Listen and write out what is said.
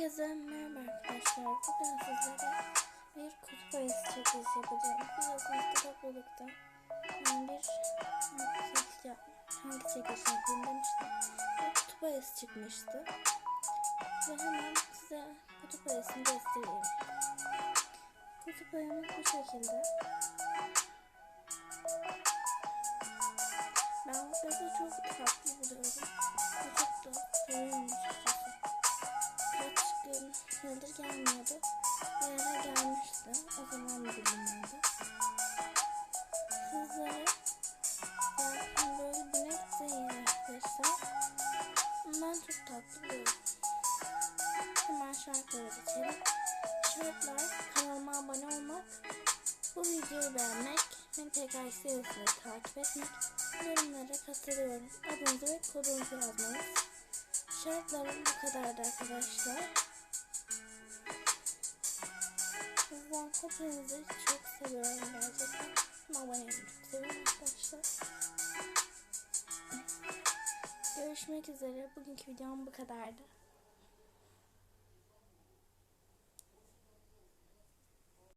Herkese merhaba arkadaşlar. Bugün sizlere bir kutup ayısı çekilişi yapacağım. Biliyorsunuz kitaplılıkta yani bir çekilişi, hangi çekiliş yapayım demiştim. Bir kutup ayısı çıkmıştı. Ve hemen size kutup ayısını göstereyim. Kutup ayımız bu şekilde. Ben bu ayı çok tatlı buluyorum. Gelmiyordu. Bir ara gelmişti. O zaman bilinmedi. Sizlere zaten böyle binek değil arkadaşlar. Ben çok tatlı buluyorum. Hemen şartlara geçelim. Şartlar kanalıma abone olmak, bu videoyu beğenmek, beni tekrar istiyorsanız takip etmek, yorumlara katılıyorum. Adınızı ve kodunuzu yazmanız. Şartlarım bu kadardı arkadaşlar. Sizden hepinizi çok seviyorum gerçekten. Abone olmayı çok seviyorum arkadaşlar. Görüşmek üzere. Bugünkü videom bu kadardı.